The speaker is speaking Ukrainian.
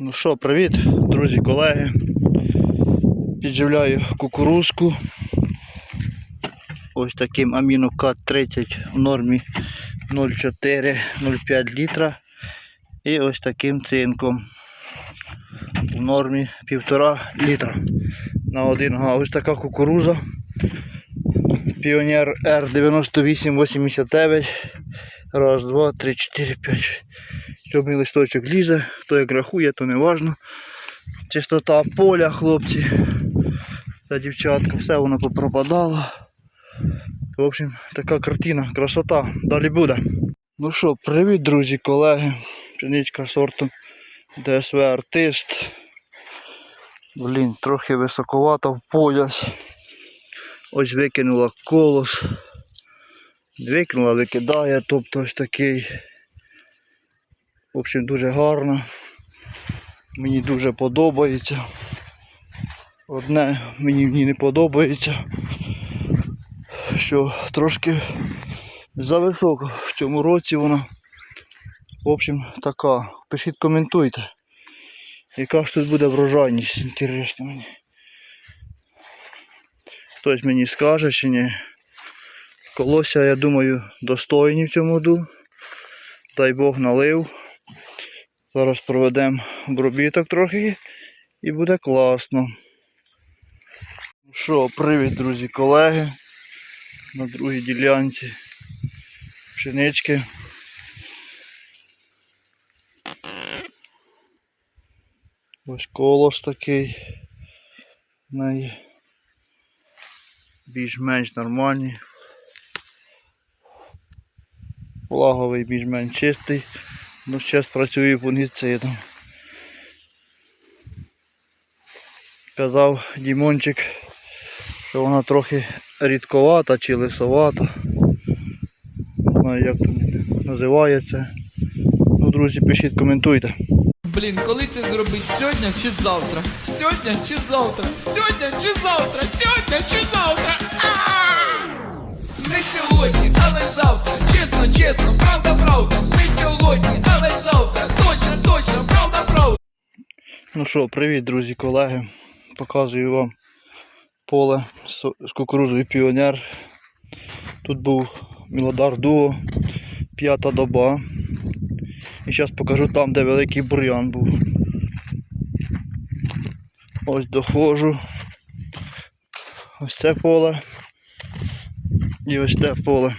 Ну що, привіт, друзі, колеги. Підживляю кукурузку. Ось таким амінокат 30 в нормі 0,4-0,5 літра. І ось таким цинком в нормі 1,5 літра на 1 га. Ось така кукуруза. Піонер R9889. Раз, два, три, чотири, п'ять. Сьомий листочок лізе, хто як рахує, то не важно. Чистота поля, хлопці та дівчатка, все воно попропадало. В общем, така картина, красота, далі буде. Ну що, привіт, друзі, колеги. Пшеничка сорту ДСВ Артист. Блін, трохи високовато в пояс. Ось викинула колос. Викинула, викидає, тобто ось такий. В общем, дуже гарно. Мені дуже подобається. Одне мені в ній не подобається, що трошки зависоко в цьому році вона. В общем, така. Пишіть, коментуйте. Яка ж тут буде врожайність, інтересно мені. Хтось мені скаже чи ні. Колося, я думаю, достойні в цьому году. Дай Бог налив. Зараз проведемо обробіток трохи і буде класно. Ну що, привіт, друзі, колеги. На другій ділянці пшенички. Ось колос такий. Неї більш-менш нормальний. Влаговий більш-менш чистий. Ну, ще спрацює фунгіцидом. Казав Дімончик, що вона трохи рідковата чи лисовата. Не знаю, як там називається. Ну, друзі, пишіть, коментуйте. Блін, коли це зробить сьогодні чи завтра? Сьогодні чи завтра? Сьогодні чи завтра? Сьогодні чи завтра? Ну що, привіт, друзі, колеги. Показую вам поле з- кукурузою піонер. Тут був Мілодар Дуо, п'ята доба. І зараз покажу там, де великий бур'ян був. Ось доходжу. Ось це поле. І ось те поле.